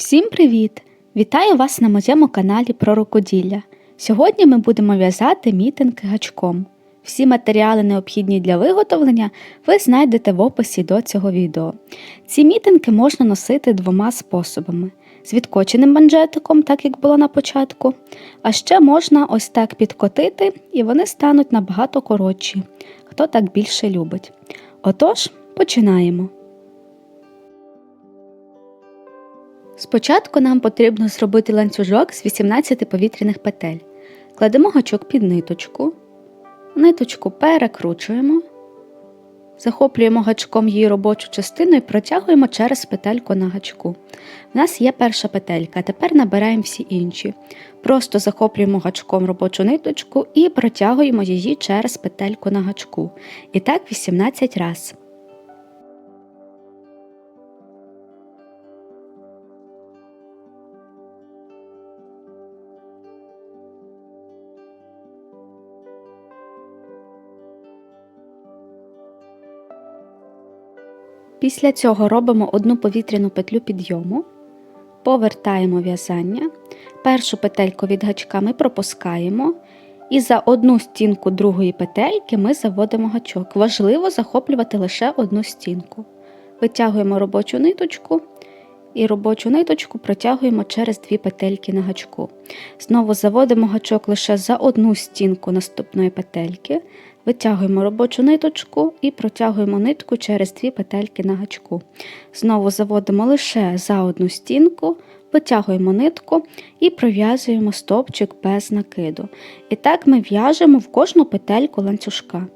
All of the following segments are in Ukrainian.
Всім привіт! Вітаю вас на моєму каналі про рукоділля. Сьогодні ми будемо в'язати мітинги гачком. Всі матеріали, необхідні для виготовлення, ви знайдете в описі до цього відео. Ці мітинги можна носити двома способами: з відкоченим манжетиком, так як було на початку, а ще можна ось так підкотити, і вони стануть набагато коротші, хто так більше любить. Отож, починаємо. Спочатку нам потрібно зробити ланцюжок з 18 повітряних петель. Кладемо гачок під ниточку, ниточку перекручуємо, захоплюємо гачком її робочу частину і протягуємо через петельку на гачку. У нас є перша петелька, тепер набираємо всі інші. Просто захоплюємо гачком робочу ниточку і протягуємо її через петельку на гачку. І так 18 разів. Після цього робимо одну повітряну петлю підйому, повертаємо в'язання, першу петельку від гачка ми пропускаємо, і за одну стінку другої петельки ми заводимо гачок. Важливо захоплювати лише одну стінку. Витягуємо робочу ниточку і робочу ниточку протягуємо через дві петельки на гачку. Знову заводимо гачок лише за одну стінку наступної петельки. Витягуємо робочу ниточку і протягуємо нитку через дві петельки на гачку. Знову заводимо лише за одну стінку, витягуємо нитку і пров'язуємо стовпчик без накиду. І так ми в'яжемо в кожну петельку ланцюжка.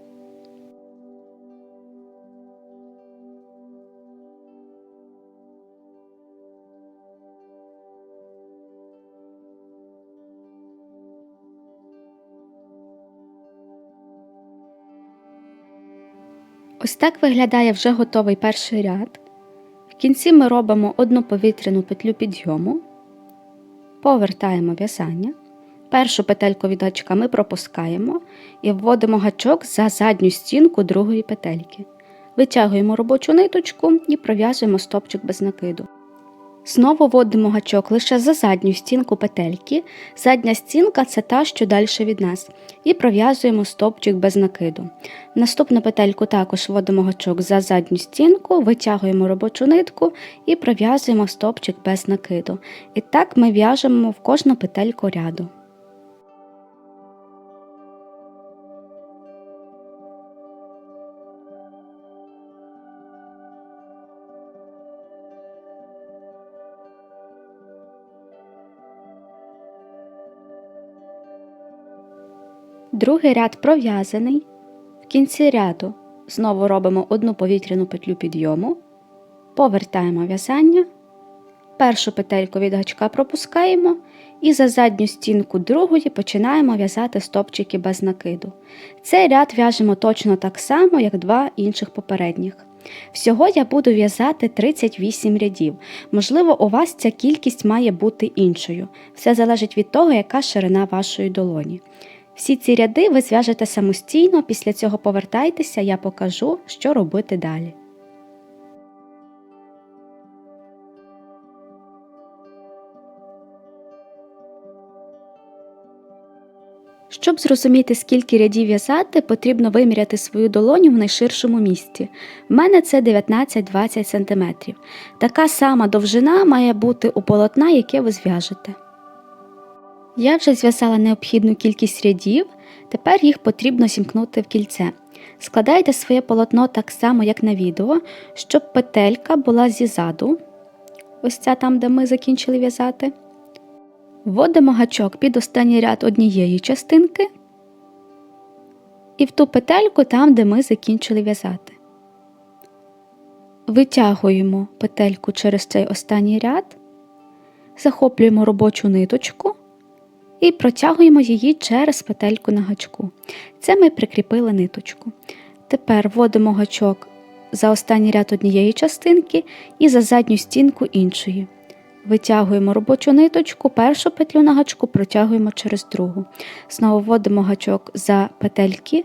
Ось так виглядає вже готовий перший ряд. В кінці ми робимо одну повітряну петлю підйому, повертаємо в'язання. Першу петельку від гачка ми пропускаємо і вводимо гачок за задню стінку другої петельки. Витягуємо робочу ниточку і пров'язуємо стопчик без накиду. Знову вводимо гачок лише за задню стінку петельки. Задня стінка це та, що далі від нас, і пров'язуємо стопчик без накиду. Наступну петельку також вводимо гачок за задню стінку, витягуємо робочу нитку і пров'язуємо стовпчик без накиду. І так ми в'яжемо в кожну петельку ряду. Другий ряд пров'язаний. В кінці ряду знову робимо одну повітряну петлю підйому, повертаємо в'язання, першу петельку від гачка пропускаємо і за задню стінку другої починаємо в'язати стопчики без накиду. Цей ряд в'яжемо точно так само, як два інших попередніх. Всього я буду в'язати 38 рядів. Можливо, у вас ця кількість має бути іншою. Все залежить від того, яка ширина вашої долоні. Всі ці ряди ви зв'яжете самостійно, після цього повертайтеся, я покажу, що робити далі. Щоб зрозуміти, скільки рядів в'язати, потрібно виміряти свою долоню в найширшому місці. В мене це 19-20 см. Така сама довжина має бути у полотна, яке ви зв'яжете. Я вже зв'язала необхідну кількість рядів, тепер їх потрібно зімкнути в кільце. Складайте своє полотно так само, як на відео, щоб петелька була зізаду. Ось ця там, де ми закінчили в'язати. Вводимо гачок під останній ряд однієї частинки і в ту петельку там, де ми закінчили в'язати. Витягуємо петельку через цей останній ряд, захоплюємо робочу ниточку і протягуємо її через петельку на гачку. Це ми прикріпили ниточку. Тепер вводимо гачок за останній ряд однієї частинки і за задню стінку іншої. Витягуємо робочу ниточку, першу петлю на гачку протягуємо через другу. Знову вводимо гачок за петельки,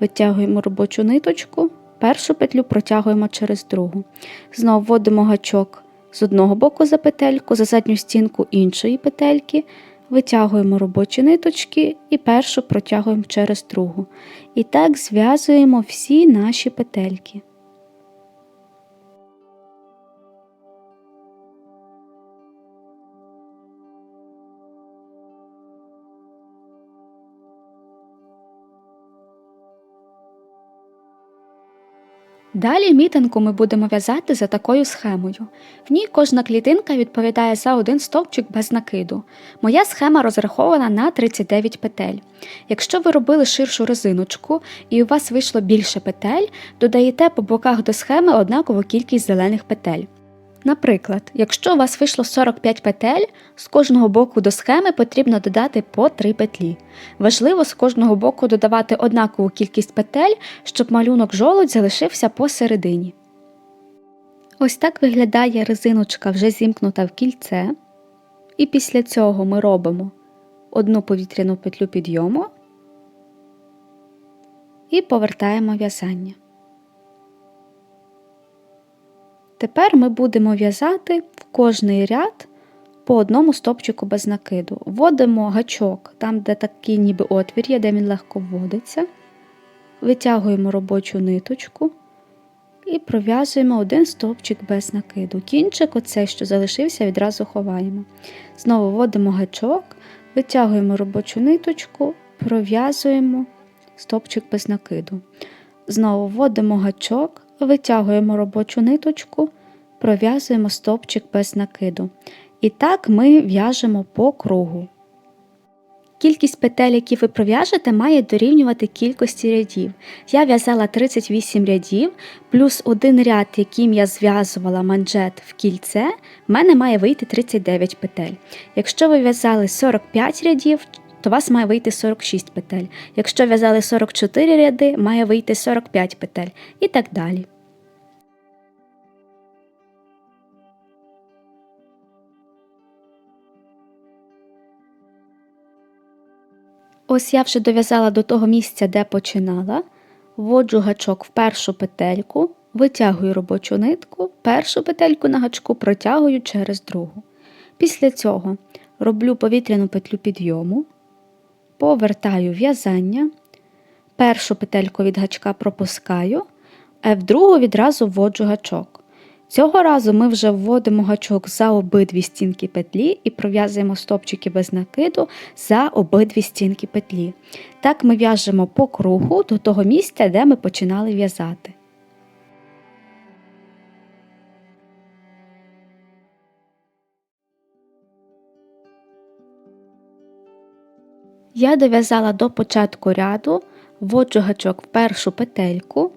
витягуємо робочу ниточку, першу петлю протягуємо через другу. Знову вводимо гачок з одного боку за петельку, за задню стінку іншої петельки, витягуємо робочі ниточки і першу протягуємо через другу. І так зв'язуємо всі наші петельки. Далі мітинку ми будемо в'язати за такою схемою. В ній кожна клітинка відповідає за один стовпчик без накиду. Моя схема розрахована на 39 петель. Якщо ви робили ширшу резиночку і у вас вийшло більше петель, додаєте по боках до схеми однакову кількість зелених петель. Наприклад, якщо у вас вийшло 45 петель, з кожного боку до схеми потрібно додати по 3 петлі. Важливо з кожного боку додавати однакову кількість петель, щоб малюнок жолудь залишився посередині. Ось так виглядає резиночка вже зімкнута в кільце. І після цього ми робимо одну повітряну петлю підйому і повертаємо в'язання. Тепер ми будемо в'язати в кожний ряд по одному стопчику без накиду. Вводимо гачок там, де такий ніби отвір є, де він легко вводиться. Витягуємо робочу ниточку і пров'язуємо один стовпчик без накиду. Кінчик, оцей, що залишився, відразу ховаємо. Знову вводимо гачок, витягуємо робочу ниточку, пров'язуємо стовпчик без накиду. Знову вводимо гачок, витягуємо робочу ниточку, пров'язуємо стовпчик без накиду. І так ми в'яжемо по кругу. Кількість петель, які ви пров'яжете, має дорівнювати кількості рядів. Я в'язала 38 рядів, плюс один ряд, яким я зв'язувала манжет в кільце, в мене має вийти 39 петель. Якщо ви в'язали 45 рядів, то у вас має вийти 46 петель. Якщо в'язали 44 ряди, має вийти 45 петель і так далі. Ось я вже дов'язала до того місця, де починала, вводжу гачок в першу петельку, витягую робочу нитку, першу петельку на гачку протягую через другу. Після цього роблю повітряну петлю підйому, повертаю в'язання, першу петельку від гачка пропускаю, а в другу відразу вводжу гачок. Цього разу ми вже вводимо гачок за обидві стінки петлі і пров'язуємо стопчики без накиду за обидві стінки петлі. Так ми в'яжемо по кругу до того місця, де ми починали в'язати. Я дов'язала до початку ряду, вводжу гачок в першу петельку,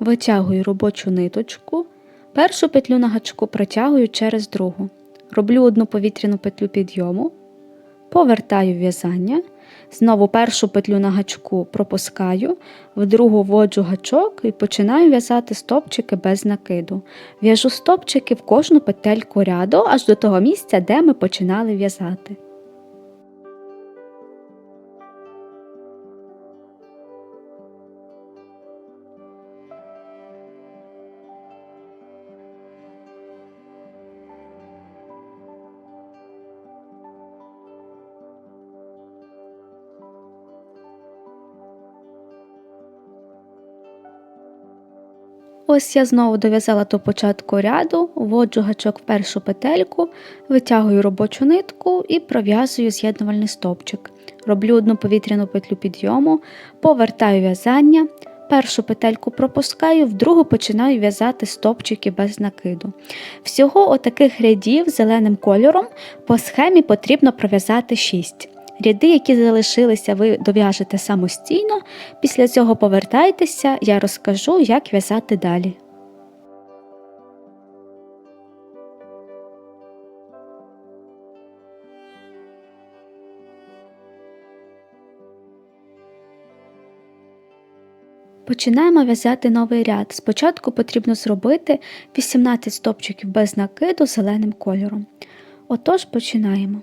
витягую робочу ниточку. Першу петлю на гачку протягую через другу. Роблю одну повітряну петлю підйому, повертаю в'язання, знову першу петлю на гачку пропускаю, в другу вводжу гачок і починаю в'язати стопчики без накиду. В'яжу стопчики в кожну петельку ряду аж до того місця, де ми починали в'язати. Ось я знову дов'язала до початку ряду, вводжу гачок в першу петельку, витягую робочу нитку і пров'язую з'єднувальний стовпчик. Роблю одну повітряну петлю підйому, повертаю в'язання, першу петельку пропускаю, в другу починаю в'язати стовпчики без накиду. Всього отаких рядів зеленим кольором по схемі потрібно пров'язати 6. Ряди, які залишилися, ви дов'яжете самостійно. Після цього повертайтеся, я розкажу, як в'язати далі. Починаємо в'язати новий ряд. Спочатку потрібно зробити 18 стопчиків без накиду зеленим кольором. Отож, починаємо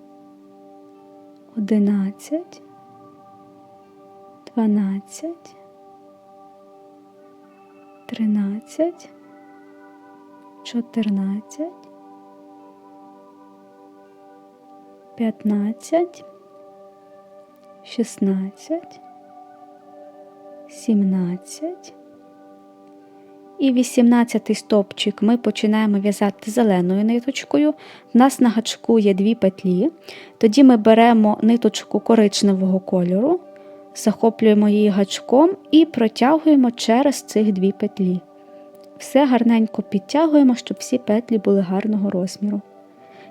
одинадцять, дванадцять, тринадцять, чотирнадцять, п'ятнадцять, шістнадцять, сімнадцять. І 18 стопчик ми починаємо в'язати зеленою ниточкою. В нас на гачку є дві петлі. Тоді ми беремо ниточку коричневого кольору, захоплюємо її гачком і протягуємо через цих дві петлі. Все гарненько підтягуємо, щоб всі петлі були гарного розміру.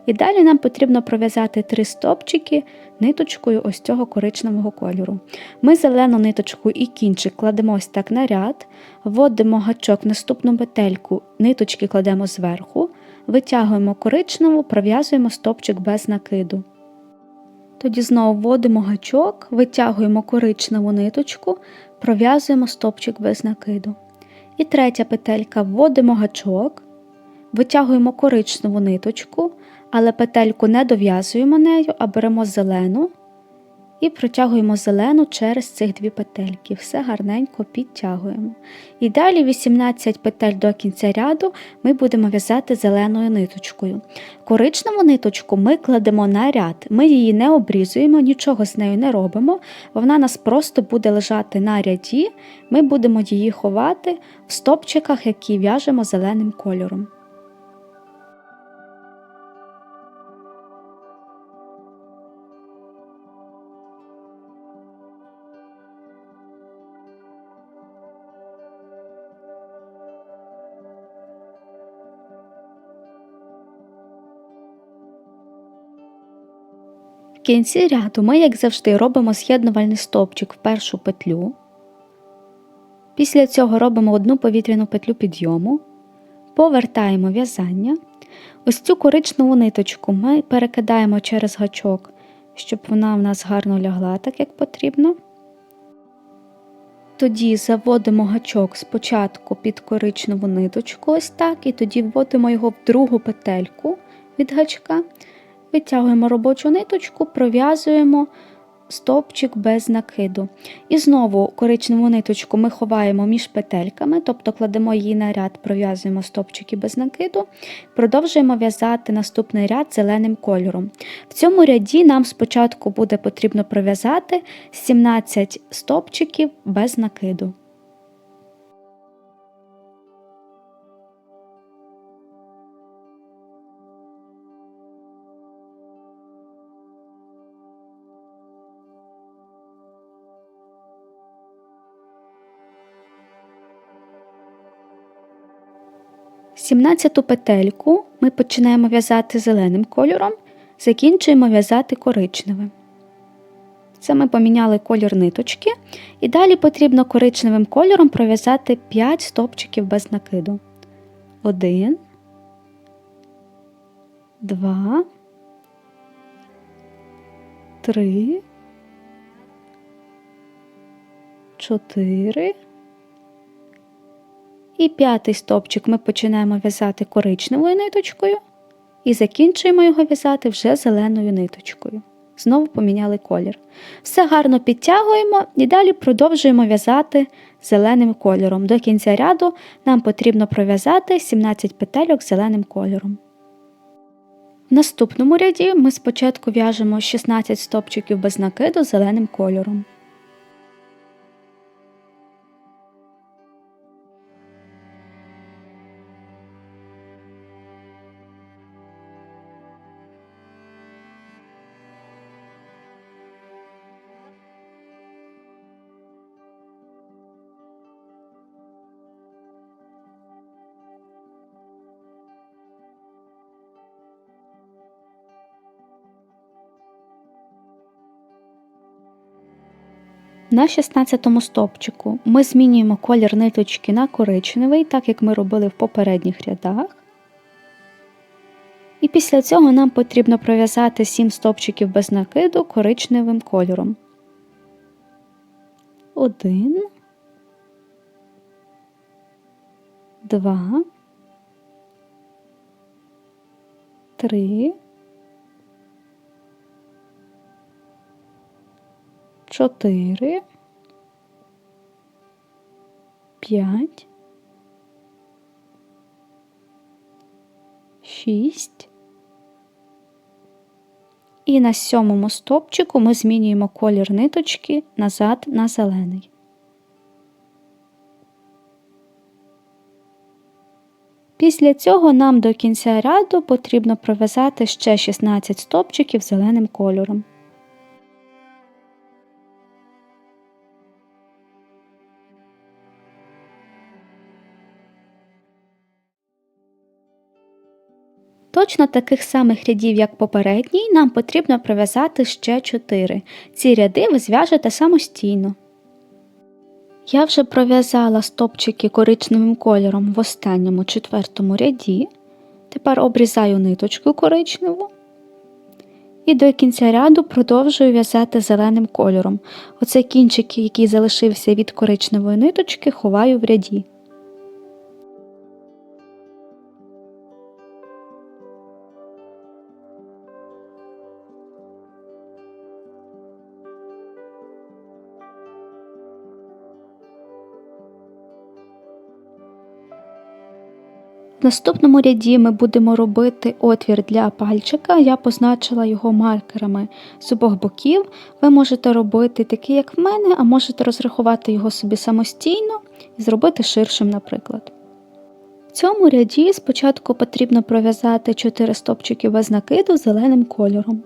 І далі нам потрібно пров'язати три стопчики ниточкою ось цього коричневого кольору. Ми зелену ниточку і кінчик кладемо ось так на ряд, вводимо гачок в наступну петельку, ниточки кладемо зверху, витягуємо коричневу, пров'язуємо стопчик без накиду. Тоді знову вводимо гачок, витягуємо коричневу ниточку, пров'язуємо стопчик без накиду. І третя петелька вводимо гачок, витягуємо коричневу ниточку, але петельку не дов'язуємо нею, а беремо зелену і протягуємо зелену через цих дві петельки. Все гарненько підтягуємо. І далі 18 петель до кінця ряду ми будемо в'язати зеленою ниточкою. Коричневу ниточку ми кладемо на ряд, ми її не обрізуємо, нічого з нею не робимо. Вона нас просто буде лежати на ряді, ми будемо її ховати в стопчиках, які в'яжемо зеленим кольором. В кінці ряду ми, як завжди, робимо з'єднувальний стовпчик в першу петлю. Після цього робимо одну повітряну петлю підйому, повертаємо в'язання. Ось цю коричневу ниточку ми перекидаємо через гачок, щоб вона в нас гарно лягла, так як потрібно. Тоді заводимо гачок спочатку під коричневу ниточку, ось так, і тоді вводимо його в другу петельку від гачка. Витягуємо робочу ниточку, пров'язуємо стовпчик без накиду. І знову коричневу ниточку ми ховаємо між петельками, тобто кладемо її на ряд, пров'язуємо стовпчики без накиду, продовжуємо в'язати наступний ряд зеленим кольором. В цьому ряді нам спочатку буде потрібно пров'язати 17 стовпчиків без накиду. Сімнадцяту петельку ми починаємо в'язати зеленим кольором, закінчуємо в'язати коричневим. Це ми поміняли колір ниточки, і далі потрібно коричневим кольором пров'язати 5 стопчиків без накиду. 1, 2, 3, 4, і п'ятий стовпчик ми починаємо в'язати коричневою ниточкою і закінчуємо його в'язати вже зеленою ниточкою. Знову поміняли колір. Все гарно підтягуємо і далі продовжуємо в'язати зеленим кольором. До кінця ряду нам потрібно пров'язати 17 петельок зеленим кольором. В наступному ряді ми спочатку в'яжемо 16 стопчиків без накиду зеленим кольором. На 16 стовпчику ми змінюємо колір ниточки на коричневий, так як ми робили в попередніх рядах. І після цього нам потрібно пров'язати 7 стовпчиків без накиду коричневим кольором. Один, два, три, чотири, п'ять, шість. І на сьомому стопчику ми змінюємо колір ниточки назад на зелений. Після цього нам до кінця ряду потрібно пров'язати ще 16 стопчиків зеленим кольором. Точно таких самих рядів, як попередній, нам потрібно пров'язати ще 4. Ці ряди ви зв'яжете самостійно. Я вже пров'язала стопчики коричневим кольором в останньому четвертому ряді. Тепер обрізаю ниточку коричневу. І до кінця ряду продовжую в'язати зеленим кольором. Оцей кінчик, який залишився від коричневої ниточки, ховаю в ряді. В наступному ряді ми будемо робити отвір для пальчика. Я позначила його маркерами з обох боків. Ви можете робити такий, як в мене, а можете розрахувати його собі самостійно і зробити ширшим, наприклад. В цьому ряді спочатку потрібно пров'язати 4 стопчики без накиду зеленим кольором.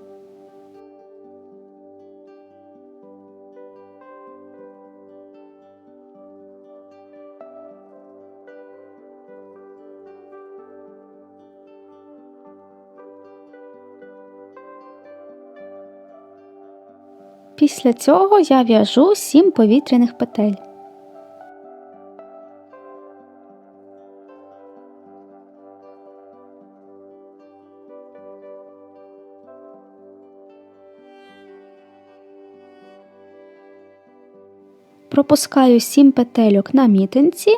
Після цього я в'яжу 7 повітряних петель. Пропускаю 7 петельок на мітинці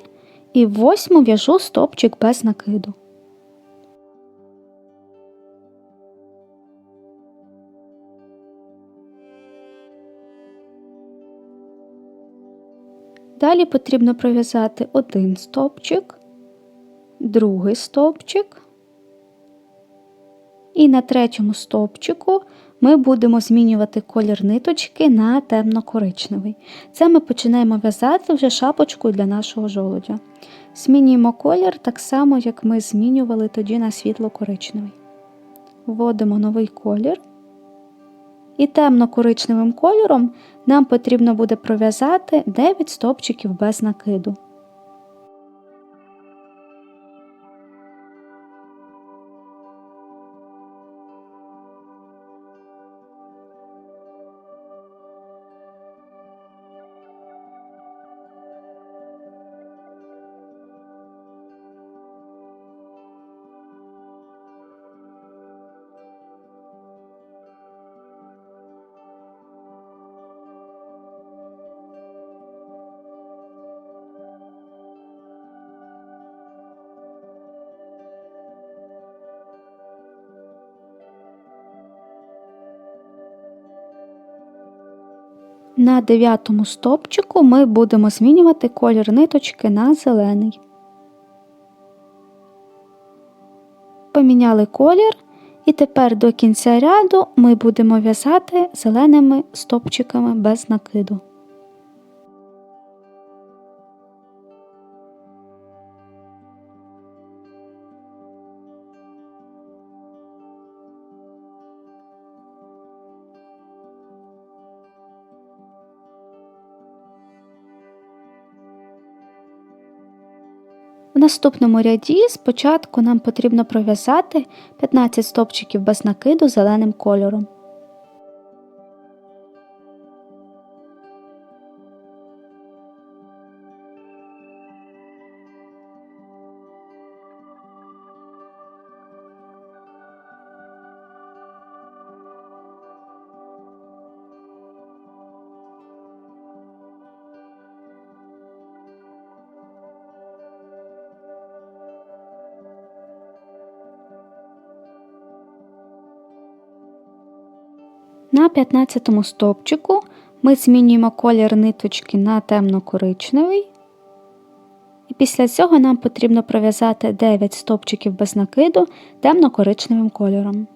і восьму в'яжу стопчик без накиду. Далі потрібно пров'язати один стовпчик, другий стовпчик, і на третьому стовпчику ми будемо змінювати колір ниточки на темно-коричневий. Це ми починаємо в'язати вже шапочку для нашого жолудя. Змінюємо колір так само, як ми змінювали тоді на світло-коричневий. Вводимо новий колір. І темно-коричневим кольором нам потрібно буде пров'язати 9 стовпчиків без накиду. На дев'ятому стопчику ми будемо змінювати колір ниточки на зелений. Поміняли колір, і тепер до кінця ряду ми будемо в'язати зеленими стопчиками без накиду. В наступному ряді спочатку нам потрібно пров'язати 15 стопчиків без накиду зеленим кольором. 15 стовпчику ми змінюємо колір ниточки на темно-коричневий. І після цього нам потрібно пров'язати 9 стовпчиків без накиду темно-коричневим кольором.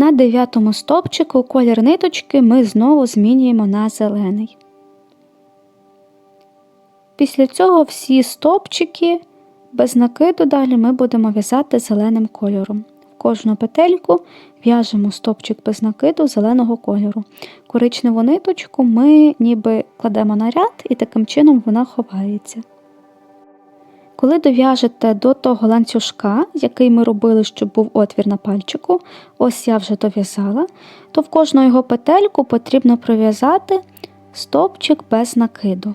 На дев'ятому стовпчику колір ниточки ми знову змінюємо на зелений. Після цього всі стовпчики без накиду далі ми будемо в'язати зеленим кольором. В кожну петельку в'яжемо стовпчик без накиду зеленого кольору. Коричневу ниточку ми ніби кладемо на ряд і таким чином вона ховається. Коли дов'яжете до того ланцюжка, який ми робили, щоб був отвір на пальчику, ось я вже дов'язала, то в кожну його петельку потрібно пров'язати стовпчик без накиду.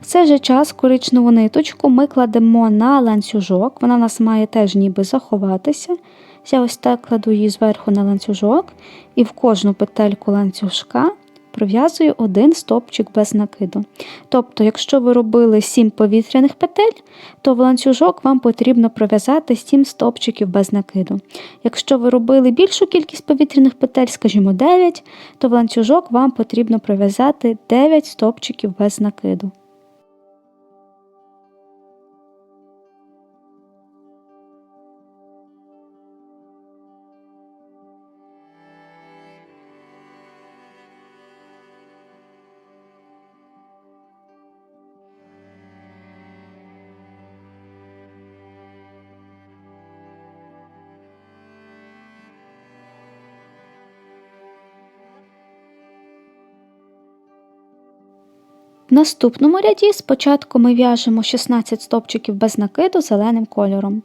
В цей же час коричневу ниточку ми кладемо на ланцюжок, вона нас має теж ніби заховатися. Я ось так кладу її зверху на ланцюжок і в кожну петельку ланцюжка пров'язую один стовпчик без накиду. Тобто, якщо ви робили 7 повітряних петель, то в ланцюжок вам потрібно пров'язати 7 стовпчиків без накиду. Якщо ви робили більшу кількість повітряних петель, скажімо 9, то в ланцюжок вам потрібно пров'язати 9 стовпчиків без накиду. Наступному ряді спочатку ми в'яжемо 16 стовпчиків без накиду зеленим кольором.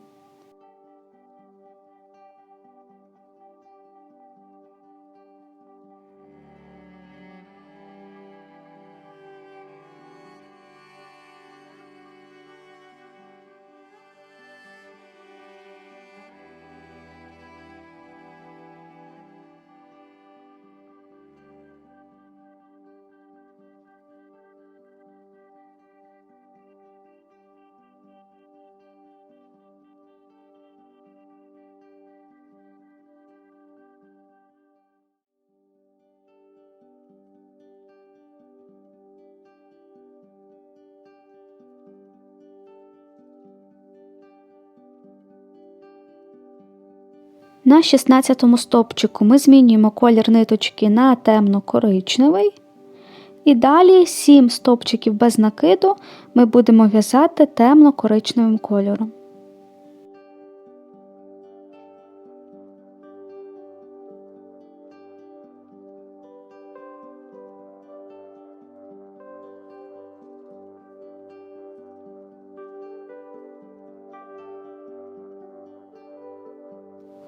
На 16 стовпчику ми змінюємо колір ниточки на темно-коричневий. І далі 7 стопчиків без накиду ми будемо в'язати темно-коричневим кольором.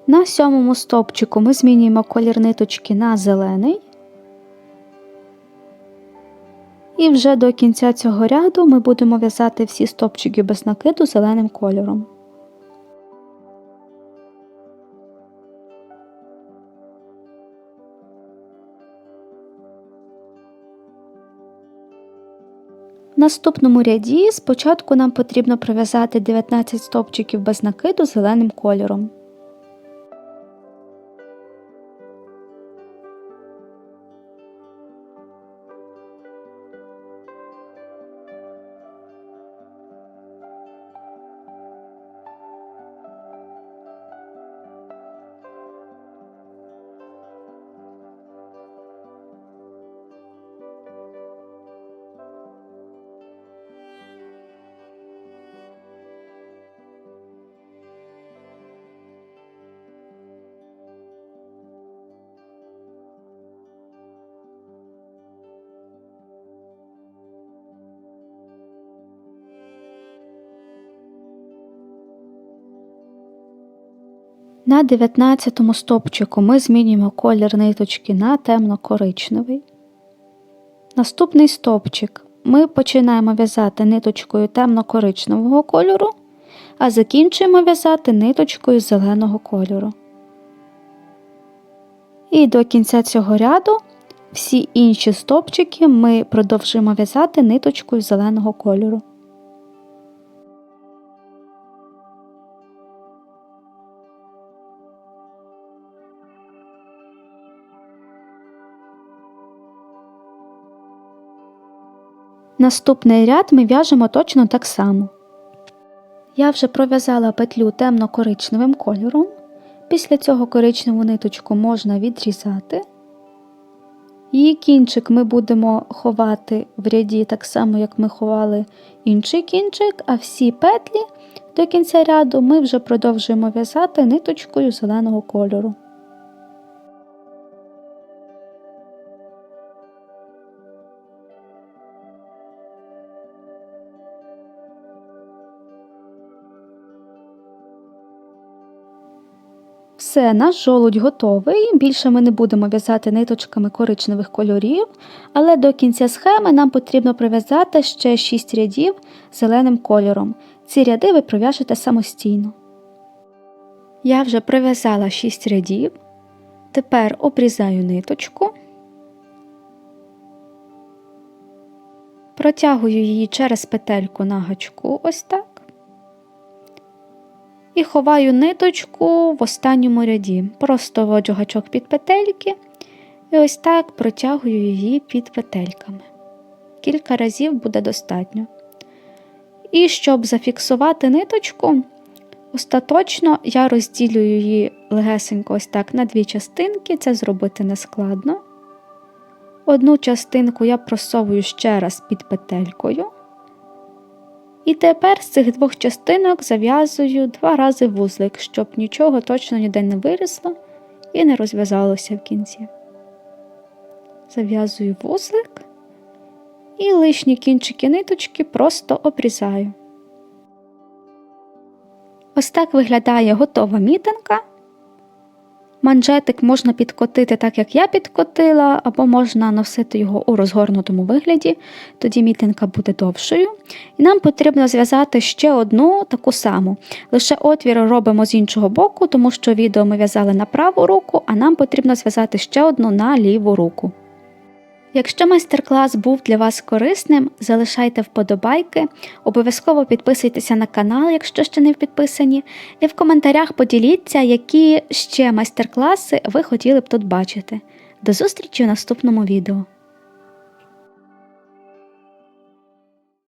На сьомому стовпчику ми змінюємо колір ниточки на зелений. І вже до кінця цього ряду ми будемо в'язати всі стовпчики без накиду зеленим кольором. В наступному ряді спочатку нам потрібно пров'язати 19 стовпчиків без накиду зеленим кольором. На 19 стопчику ми змінюємо колір ниточки на темно-коричневий. Наступний стопчик ми починаємо в'язати ниточкою темно-коричневого кольору, а закінчуємо в'язати ниточкою зеленого кольору. І до кінця цього ряду всі інші стопчики ми продовжуємо в'язати ниточкою зеленого кольору. Наступний ряд ми в'яжемо точно так само. Я вже пров'язала петлю темно-коричневим кольором. Після цього коричневу ниточку можна відрізати. Її кінчик ми будемо ховати в ряді так само, як ми ховали інший кінчик, а всі петлі до кінця ряду ми вже продовжуємо в'язати ниточкою зеленого кольору. Все, наш жолудь готовий. Більше ми не будемо в'язати ниточками коричневих кольорів, але до кінця схеми нам потрібно пров'язати ще 6 рядів зеленим кольором. Ці ряди ви пров'яжете самостійно. Я вже пров'язала 6 рядів. Тепер обрізаю ниточку, протягую її через петельку на гачку, ось так і ховаю ниточку в останньому ряді. Просто вводжу гачок під петельки і ось так протягую її під петельками. Кілька разів буде достатньо. І щоб зафіксувати ниточку, остаточно я розділюю її легесенько ось так на дві частинки, це зробити нескладно. Одну частинку я просовую ще раз під петелькою. І тепер з цих двох частинок зав'язую два рази вузлик, щоб нічого точно ніде не вирісло і не розв'язалося в кінці. Зав'язую вузлик і лишні кінчики ниточки просто обрізаю. Ось так виглядає готова мітинка. Манжетик можна підкотити так, як я підкотила, або можна носити його у розгорнутому вигляді, тоді мітинка буде довшою. І нам потрібно зв'язати ще одну таку саму. Лише отвір робимо з іншого боку, тому що відео ми в'язали на праву руку, а нам потрібно зв'язати ще одну на ліву руку. Якщо майстер-клас був для вас корисним, залишайте вподобайки, обов'язково підписуйтеся на канал, якщо ще не підписані, і в коментарях поділіться, які ще майстер-класи ви хотіли б тут бачити. До зустрічі в наступному відео!